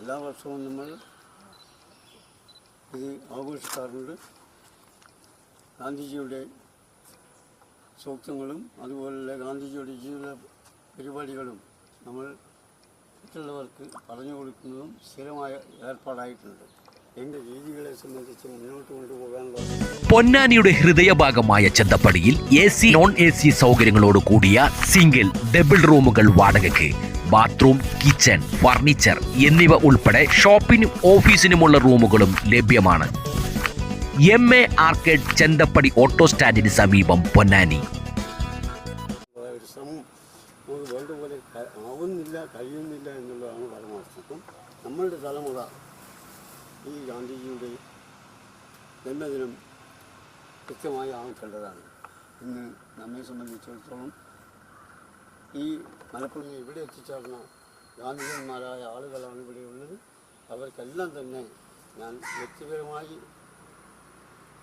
എല്ലാ വർഷവും നമ്മൾ ഇത് ആഘോഷിക്കാറുണ്ട്. ഗാന്ധിജിയുടെ സൂക്തങ്ങളും അതുപോലെ ഗാന്ധിജിയുടെ ജീവിത പരിപാടികളും നമ്മൾ മറ്റുള്ളവർക്ക് പറഞ്ഞു കൊടുക്കുന്നതും സ്ഥിരമായ ഏർപ്പാടായിട്ടുണ്ട്. പൊന്നാനിയുടെ ഹൃദയഭാഗമായ ചെന്തപ്പടിയിൽ A C non A C സൗകര്യങ്ങളോട് കൂടിയ സിംഗിൾ ഡബിൾ റൂമുകൾ വാടകയ്ക്ക്. ബാത്റൂം കിച്ചൺ ഫർണിച്ചർ എന്നിവ ഉൾപ്പെടെ ഷോപ്പിനും ഓഫീസിനുമുള്ള റൂമുകളും ലഭ്യമാണ്. M A arcade Chenthappadi auto സ്റ്റാൻഡിന് സമീപം പൊന്നാനി ഒരു ശ്രമം നമുക്ക് വേണ്ട പോലെ ക- ആവുന്നില്ല കഴിയുന്നില്ല എന്നുള്ളതാണ് പരമാർത്ഥം നമ്മളുടെ തലമുറ ഈ ഗാന്ധിജിയുടെ ജന്മദിനം കൃത്യമായി ആക്കേണ്ടതാണ് ഇന്ന് നമ്മെ സംബന്ധിച്ചിടത്തോളം ഈ മലപ്പുറം ഇവിടെ എത്തിച്ചേർന്ന ഗാന്ധിജന്മാരായ ആളുകളാണ് ഇവിടെ ഉള്ളത് അവർക്കെല്ലാം തന്നെ ഞാൻ വ്യക്തിപരമായി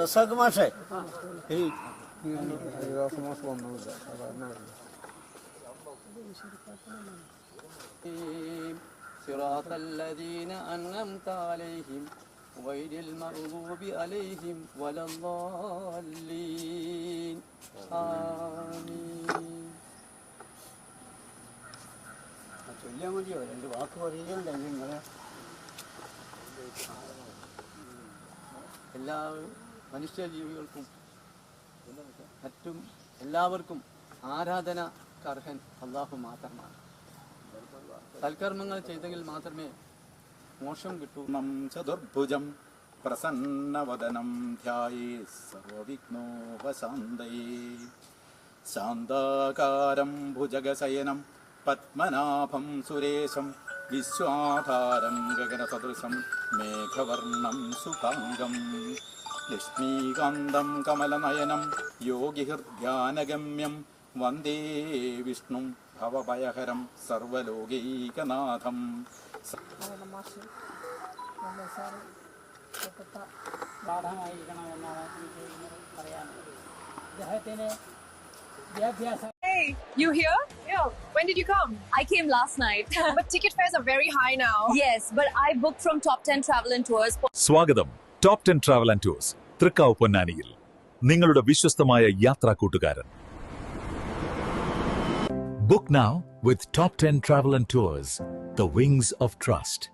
റസാഖ് മാഷേ ഈ صراط الذين أنعمت عليهم غير المغضوب عليهم ولا الضالين آمين ചൊല്ലിയാൽ മതിയോ രണ്ട് വാക്ക് പറയുകയുണ്ട് നിങ്ങളെ എല്ലാ മനുഷ്യ ജീവികൾക്കും മറ്റും എല്ലാവർക്കും ആരാധന അർഹൻ അള്ളാഹു മാത്രമാണ്. സൽക്കർമ്മങ്ങൾ ചെയ്തെങ്കിൽ മാത്രമേ മോശം കിട്ടൂ ം. ചതുർഭുജം പ്രസന്നവദനം ധ്യായേ സർവവിഘ്നോപശാന്തയേ. ശാന്താകാരം ഭുജഗശയനം പത്മനാഭം സുരേശം വിശ്വാധാരം ഗഗനസദൃശം മേഘവർണം സുഖാംഗം ലക്ഷ്മീകാന്തം കമലനയനം യോഗിഹൃദ്യാനഗമ്യം വന്ദേ വിഷ്ണും ഭവഭയഹരം സർവലോകൈകനാഥം പാഠമായിരിക്കണമെന്നാണ് എനിക്ക് പറയാനുള്ളത് അദ്ദേഹത്തിന് വിദ്യാഭ്യാസ Hey, you here? Yeah. When did you come? I came last night. But ticket fares are very high now. yes, but I booked from Top 10 Travel and Tours. സ്വാഗതം Top ten travel and tours Thrikkavu പൊന്നാനിയിൽ നിങ്ങളുടെ വിശ്വസ്തമായ യാത്രാ കൂട്ടുകാരൻ book now with top ten travel and tours the wings of trust